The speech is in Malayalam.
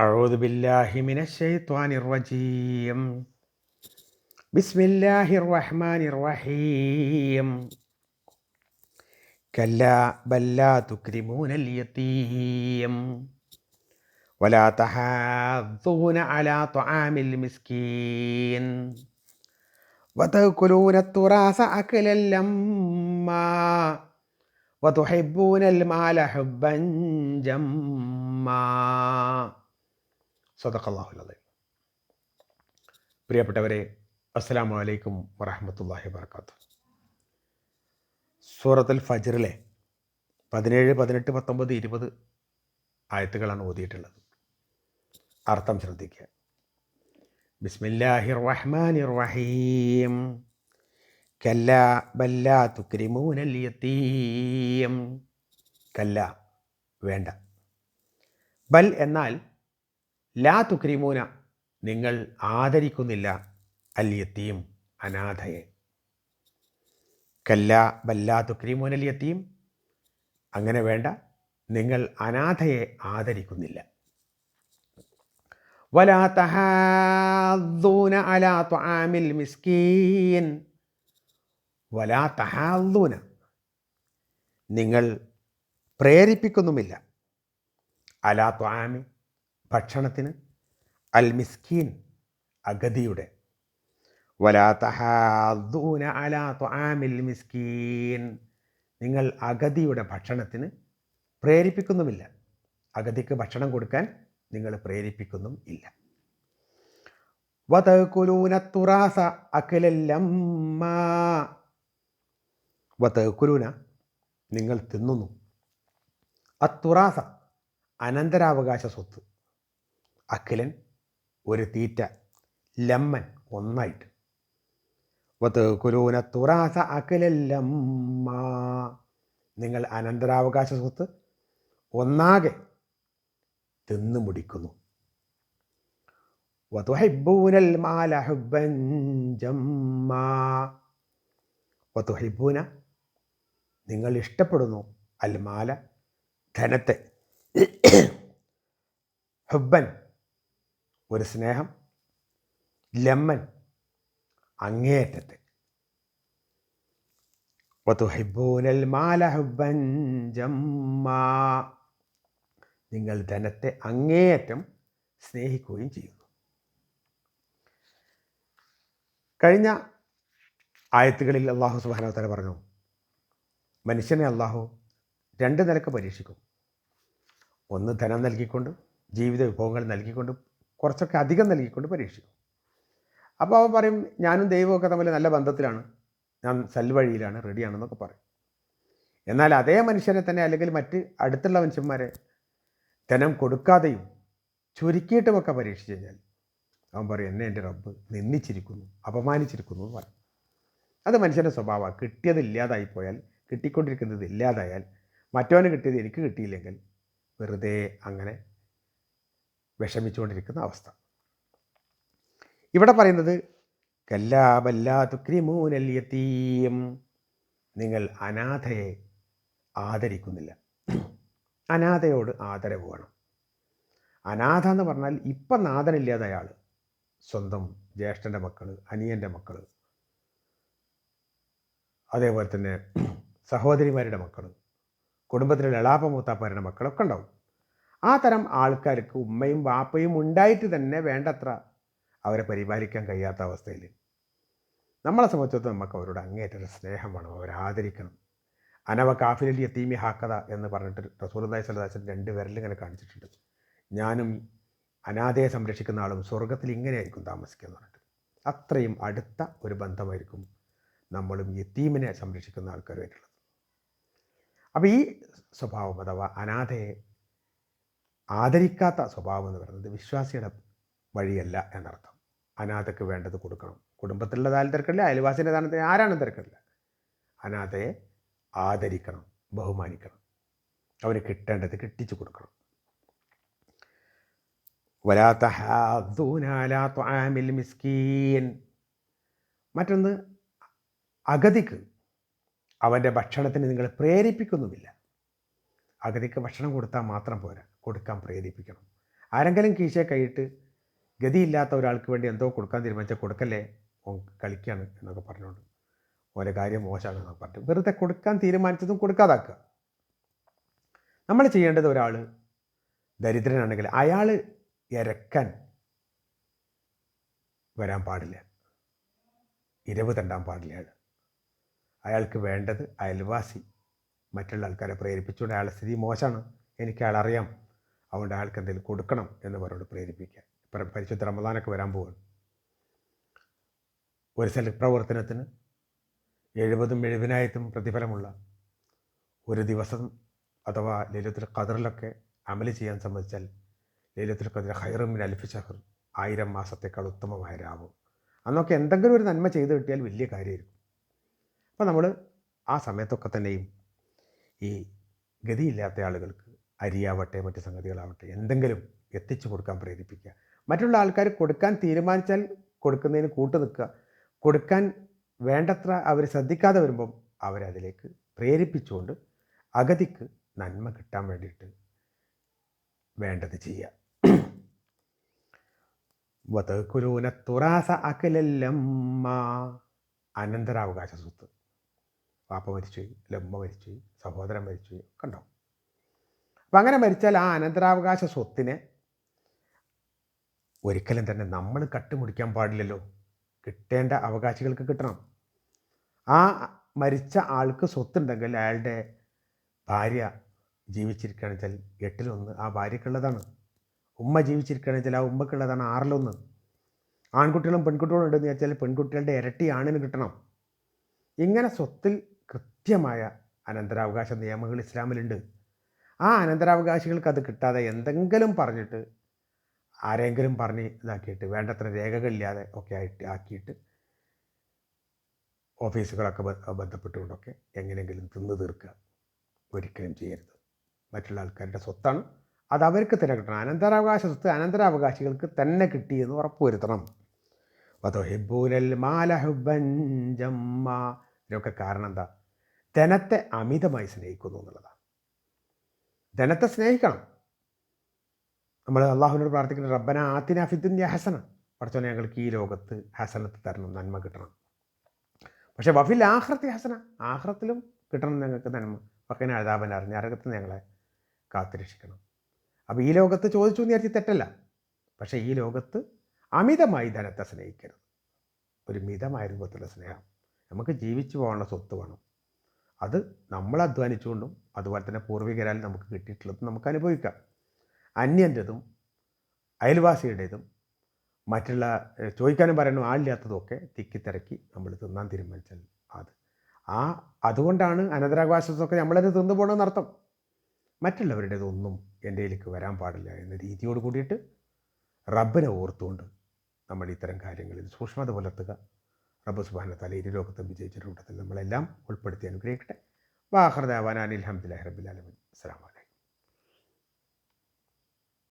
أعوذ بالله من الشيطان الرجيم. بسم الله الرحمن الرحيم. كلا بل لا تكرمون اليتيم. ولا تحاضون على طعام المسكين. وتأكلون التراث أكلا لما. وتحبون المال حبا جما. സദഖല്ലാഹുലി പ്രിയപ്പെട്ടവരെ അസ്സാം വലൈക്കും വറഹമത്തല്ലാഹി വർക്കാത്തു സൂറത്തുൽ ഫജറിലെ പതിനേഴ് പതിനെട്ട് പത്തൊമ്പത് ഇരുപത് ആയത്തുകളാണ് ഓതിയിട്ടുള്ളത്. അർത്ഥം ശ്രദ്ധിക്കുക. ബിസ്മില്ലാഹിർ റഹ്മാനിർ റഹീം കല്ല ബല്ല തുക്രിമൂനൽ യതീം കല്ല വേണ്ട. ബൽ എന്നാൽ ലാ തുക്രിമൂന നിങ്ങൾ ആദരിക്കുന്നില്ല അൽ അനാഥയെ. കല്ല ബല്ലാ തുക്രിമൂന അൽ അങ്ങനെ വേണ്ട നിങ്ങൾ അനാഥയെ ആദരിക്കുന്നില്ല. വലാ തഹാദൂന അലാ ത്വാമിൽ മിസ്കീൻ. വലാ തഹാദൂന നിങ്ങൾ പ്രേരിപ്പിക്കുന്നുമില്ല. അലാ ത്വാമി ഭക്ഷണത്തിന് അൽ മിസ്കീൻ അഗതിയുടെ. വലാ തഹാദൂന അലാ ത്വാമിൽ മിസ്കീൻ. നിങ്ങൾ അഗതിയുടെ ഭക്ഷണത്തിന് പ്രേരിപ്പിക്കുന്നുമില്ല. അഗതിക്ക് ഭക്ഷണം കൊടുക്കാൻ നിങ്ങൾ പ്രേരിപ്പിക്കുന്നും ഇല്ല. വതകുലൂന തുറാസ അഖിലല്ലമ്മ. വതകുലൂന നിങ്ങൾ തിന്നുന്നു. അത്തുറാസ അനന്തരാവകാശ സ്വത്ത്. അഖിലൻ ഒരു തീറ്റ ലമ്മൻ ഒന്നായിട്ട്. വതകുലൂന തുറാസ അഖിലല്ലമ്മ നിങ്ങൾ അനന്തരാവകാശ സ്വത്ത് ഒന്നാകെ തിന്നു മുടിക്കുന്നു. വതുഹൈബൂനൽ മാല ഹുബ്ബൻ ജമ്മാ. വതുഹിബൂന നിങ്ങൾ ഇഷ്ടപ്പെടുന്നു അൽമാല ധനത്തെ. ഹുബ്ബൻ ഒരു സ്നേഹം ലമ്മൻ ഹുബ്ബൻ ജമ്മാ. നിങ്ങൾ ധനത്തെ അങ്ങേയറ്റം സ്നേഹിക്കുകയും ചെയ്യുന്നു. കഴിഞ്ഞ ആയത്തുകളിൽ അള്ളാഹു സുബാനവത്തല പറഞ്ഞു മനുഷ്യനെ അള്ളാഹു രണ്ട് നിലയ്ക്ക് പരീക്ഷിക്കും. ഒന്ന് ധനം നൽകിക്കൊണ്ട് ജീവിത വിഭവങ്ങൾ നൽകിക്കൊണ്ട് കുറച്ചൊക്കെ അധികം നൽകിക്കൊണ്ട് പരീക്ഷിക്കും. അപ്പോൾ അവൻ പറയും ഞാനും ദൈവമൊക്കെ തമ്മിൽ നല്ല ബന്ധത്തിലാണ്. ഞാൻ സൽവഴിയിലാണ് റെഡിയാണെന്നൊക്കെ പറയും. എന്നാൽ അതേ മനുഷ്യനെ തന്നെ അല്ലെങ്കിൽ മറ്റ് അടുത്തുള്ള മനുഷ്യന്മാരെ ധനം കൊടുക്കാതെയും ചുരുക്കിയിട്ടുമൊക്കെ പരീക്ഷിച്ച് കഴിഞ്ഞാൽ അവൻ പറയും എന്നെ എന്റെ റബ്ബ് നിന്ദിച്ചിരിക്കുന്നു അപമാനിച്ചിരിക്കുന്നു എന്ന് പറയും. അത് മനുഷ്യന്റെ സ്വഭാവമാണ്. കിട്ടിയത് ഇല്ലാതായി പോയാൽ കിട്ടിക്കൊണ്ടിരിക്കുന്നത് ഇല്ലാതായാൽ മറ്റവന് കിട്ടിയത് എനിക്ക് കിട്ടിയില്ലെങ്കിൽ വെറുതെ അങ്ങനെ വിഷമിച്ചുകൊണ്ടിരിക്കുന്ന അവസ്ഥ. ഇവിടെ പറയുന്നത് കല്ലാബല്ലാ തുക്രിമൂനൽ യതീം നിങ്ങൾ അനാഥയെ ആദരിക്കുന്നില്ല. അനാഥയോട് ആദരവ് വേണം. അനാഥ എന്ന് പറഞ്ഞാൽ ഇപ്പം നാഥനില്ലാതെ അയാൾ സ്വന്തം ജ്യേഷ്ഠന്റെ മക്കൾ അനിയന്റെ മക്കൾ അതേപോലെ തന്നെ സഹോദരിമാരുടെ മക്കൾ കുടുംബത്തിലെ ലളാപ്പ മൂത്താപ്പാരുടെ മക്കളൊക്കെ ഉണ്ടാവും. ആ തരം ആൾക്കാർക്ക് ഉമ്മയും വാപ്പയും ഉണ്ടായിട്ട് തന്നെ വേണ്ടത്ര അവരെ പരിപാലിക്കാൻ കഴിയാത്ത അവസ്ഥയിൽ നമ്മളെ സംബന്ധിച്ചിടത്തോളം നമുക്ക് അവരോട് അങ്ങേറ്റൊരു സ്നേഹം വേണം. അവരെ ആദരിക്കണം. അനവ കാഫിലിൽ യത്തീമി ഹാക്കത എന്ന് പറഞ്ഞിട്ട് റസൂർദായ് സലദാസൻ രണ്ട് വിരൽ ഇങ്ങനെ കാണിച്ചിട്ടുണ്ട്. ഞാനും അനാഥയെ സംരക്ഷിക്കുന്ന ആളും സ്വർഗത്തിൽ ഇങ്ങനെയായിരിക്കും താമസിക്കുക എന്ന് പറഞ്ഞിട്ട്. അത്രയും അടുത്ത ഒരു ബന്ധമായിരിക്കും നമ്മളും യത്തീമിനെ സംരക്ഷിക്കുന്ന ആൾക്കാരുമായിട്ടുള്ളത്. അപ്പോൾ ഈ സ്വഭാവം അഥവാ അനാഥയെ ആദരിക്കാത്ത സ്വഭാവം എന്ന് പറയുന്നത് വിശ്വാസിയുടെ വഴിയല്ല എന്നർത്ഥം. അനാഥയ്ക്ക് വേണ്ടത് കൊടുക്കണം. കുടുംബത്തിലുള്ള ദാനം തിരക്കില്ല അയൽവാസിന്റെ ദാനത്തിന് ആരാണ് തിരക്കില്ല. അനാഥയെ ആദരിക്കണം ബഹുമാനിക്കണം. അവന് കിട്ടേണ്ടത് കിട്ടിച്ചു കൊടുക്കണം. വലാത്തഹാദൂനാലാത്വാമിൽ മിസ്കീൻ. മറ്റൊന്ന് അഗതിക്ക് അവന്റെ ഭക്ഷണത്തിന് നിങ്ങൾ പ്രേരിപ്പിക്കുന്നുമില്ല. അഗതിക്ക് ഭക്ഷണം കൊടുത്താൽ മാത്രം പോരാ. കൊടുക്കാൻ പ്രേരിപ്പിക്കണം. ആരെങ്കിലും കീശയെ കൈയിട്ട് ഗതിയില്ലാത്ത ഒരാൾക്ക് വേണ്ടി എന്തോ കൊടുക്കാൻ തീരുമാനിച്ചാൽ കൊടുക്കല്ലേ? കളിക്കുകയാണ് എന്നൊക്കെ പറഞ്ഞുകൊണ്ട് ഓരോ കാര്യം മോശമാണ് എന്നൊക്കെ പറഞ്ഞു വെറുതെ കൊടുക്കാൻ തീരുമാനിച്ചതും കൊടുക്കാതാക്കുക. നമ്മൾ ചെയ്യേണ്ടത് ഒരാൾ ദരിദ്രനാണെങ്കിൽ അയാൾ ഇരക്കാൻ വരാൻ പാടില്ല. ഇരവ് തണ്ടാൻ പാടില്ല അയാൾ. അയാൾക്ക് വേണ്ടത് അയൽവാസി മറ്റുള്ള ആൾക്കാരെ പ്രേരിപ്പിച്ചുകൊണ്ട് അയാളുടെ സ്ഥിതി മോശമാണ്. എനിക്ക് അയാൾ അറിയാം അതുകൊണ്ട് അയാൾക്ക് എന്തെങ്കിലും കൊടുക്കണം എന്ന് പറഞ്ഞുകൊണ്ട് പ്രേരിപ്പിക്കുക പരിശുദ്ധ റമദാനൊക്കെ വരാൻ പോകുന്നു ഒരു സൽപ്രവർത്തനത്തിന് എഴുപതും എഴുപതിനായിരത്തും പ്രതിഫലമുള്ള ഒരു ദിവസം അഥവാ ലലിതുൽ ഖദറിലൊക്കെ അമൽ ചെയ്യാൻ സംബന്ധിച്ചാൽ ലലിതുൽ ഖദർ ഹൈറമിൻ അൽഫി ഷഹർ ആയിരം മാസത്തേക്കാൾ ഉത്തമമായ രാവ് അന്നൊക്കെ എന്തെങ്കിലും ഒരു നന്മ ചെയ്തു കിട്ടിയാൽ വലിയ കാര്യമായിരിക്കും. അപ്പോൾ നമ്മൾ ആ സമയത്തൊക്കെ തന്നെയും ഈ ഗതിയില്ലാത്ത ആളുകൾക്ക് അരിയാവട്ടെ മറ്റ് സംഗതികളാവട്ടെ എന്തെങ്കിലും എത്തിച്ചു കൊടുക്കാൻ പ്രേരിപ്പിക്കുക. മറ്റുള്ള ആൾക്കാർ കൊടുക്കാൻ തീരുമാനിച്ചാൽ കൊടുക്കുന്നതിന് കൂട്ടു നിൽക്കുക. കൊടുക്കാൻ വേണ്ടത്ര അവർ ശ്രദ്ധിക്കാതെ വരുമ്പം അവരതിലേക്ക് പ്രേരിപ്പിച്ചുകൊണ്ട് അഗതിക്ക് നന്മ കിട്ടാൻ വേണ്ടിയിട്ട് വേണ്ടത് ചെയ്യുക. വതകുലൂന തുറാസ അകലല്ലമ്മ അനന്തരാവകാശ സ്വത്ത്. പാപ്പ മരിച്ചുപോയി ലമ്മ മരിച്ചുപോയി സഹോദരൻ മരിച്ചുപോയി ഒക്കെ ഉണ്ടാവും. അപ്പം അങ്ങനെ മരിച്ചാൽ ആ അനന്തരാവകാശ സ്വത്തിനെ ഒരിക്കലും തന്നെ നമ്മൾ കട്ടുമുടിക്കാൻ പാടില്ലല്ലോ. കിട്ടേണ്ട അവകാശികൾക്ക് കിട്ടണം. ആ മരിച്ച ആൾക്ക് സ്വത്തുണ്ടെങ്കിൽ അയാളുടെ ഭാര്യ ജീവിച്ചിരിക്കുകയാണെന്ന് വെച്ചാൽ എട്ടിലൊന്ന് ആ ഭാര്യക്കുള്ളതാണ്. ഉമ്മ ജീവിച്ചിരിക്കുകയാണെന്ന് വെച്ചാൽ ആ ഉമ്മക്കുള്ളതാണ് ആറിലൊന്ന്. ആൺകുട്ടികളും പെൺകുട്ടികളും ഉണ്ടെന്ന് വെച്ചാൽ പെൺകുട്ടികളുടെ ഇരട്ടി ആണിന് കിട്ടണം. ഇങ്ങനെ സ്വത്തിൽ കൃത്യമായ അനന്തരാവകാശ നിയമങ്ങൾ ഇസ്ലാമിലുണ്ട്. ആ അനന്തരാവകാശികൾക്ക് അത് കിട്ടാതെ എന്തെങ്കിലും പറഞ്ഞിട്ട് ആരെങ്കിലും പറഞ്ഞ് ഇതാക്കിയിട്ട് വേണ്ടത്ര രേഖകളില്ലാതെ ഒക്കെ ആയിട്ട് ആക്കിയിട്ട് ഓഫീസുകളൊക്കെ ബന്ധപ്പെട്ടുകൊണ്ടൊക്കെ എങ്ങനെയെങ്കിലും തിന്നു തീർക്കുക. ഒരിക്കലും ചെയ്യരുത്. മറ്റുള്ള ആൾക്കാരുടെ സ്വത്താണ്. അത് അവർക്ക് തന്നെ കിട്ടണം. അനന്തരാവകാശ സ്വത്ത് അനന്തരാവകാശികൾക്ക് തന്നെ കിട്ടിയെന്ന് ഉറപ്പുവരുത്തണം വധുഹിബൂലൽ മാലഹുബൻ ജമ്മ. ഇതിനൊക്കെ കാരണം എന്താ? ധനത്തെ അമിതമായി സ്നേഹിക്കുന്നു എന്നുള്ളതാണ്. ധനത്തെ സ്നേഹിക്കണം. നമ്മൾ അള്ളാഹുവിനോട് പ്രാർത്ഥിക്കുന്ന റബ്ബന ആത്തിന ഫിദ്ദുന്യ ഹസന പഠിച്ചോനെ ഞങ്ങൾക്ക് ഈ ലോകത്ത് ഹസനത്ത് തരണം നന്മ കിട്ടണം. പക്ഷേ വഫിൽ ആഹ്റത്തി ഹസന. ആഹ്റത്തിലും കിട്ടണം ഞങ്ങൾക്ക് നന്മ. പക്കനെ അഴതാപൻ അറിഞ്ഞ അരകത്ത് ഞങ്ങളെ കാത്തുരക്ഷിക്കണം. അപ്പോൾ ഈ ലോകത്ത് ചോദിച്ചു എന്ന് വിചാരിച്ച് തെറ്റല്ല. പക്ഷേ ഈ ലോകത്ത് അമിതമായി ധനത്തെ സ്നേഹിക്കരുത്. ഒരു മിതമായ രൂപത്തിലുള്ള സ്നേഹം. നമുക്ക് ജീവിച്ചു പോകാനുള്ള സ്വത്ത് വേണം. അത് നമ്മൾ അധ്വാനിച്ചുകൊണ്ടും അതുപോലെ തന്നെ പൂർവികരാൽ നമുക്ക് കിട്ടിയിട്ടുള്ളത് നമുക്ക് അനുഭവിക്കാം. അന്യന്റെതും അയൽവാസിയുടേതും മറ്റുള്ള ചോദിക്കാനും പറയാനും ആളില്ലാത്തതൊക്കെ തിക്കിത്തിറക്കി നമ്മൾ തിന്നാൻ തീരുമാനിച്ചാൽ അത്. ആ അതുകൊണ്ടാണ് അനന്തരാവകാശത്തൊക്കെ നമ്മളത് തിന്നു പോകണമെന്ന് അർത്ഥം. മറ്റുള്ളവരുടേതൊന്നും എന്റെ വരാൻ പാടില്ല എന്ന രീതിയോട് കൂടിയിട്ട് റബ്ബിനെ ഓർത്തുകൊണ്ട് നമ്മൾ ഇത്തരം കാര്യങ്ങളിൽ സൂക്ഷ്മത പുലർത്തുക. റബ്ബ് സുബാന തല ഇരു ലോകത്തും വിജയിച്ച കൂട്ടത്തിൽ നമ്മളെല്ലാം ഉൾപ്പെടുത്തി അനുഗ്രഹിക്കട്ടെ. വാഹൃദാവാൻ അനിൽ ഹംദില്ലാഹി റബ്ബിൽ അസ്സാം അലൈക്കും.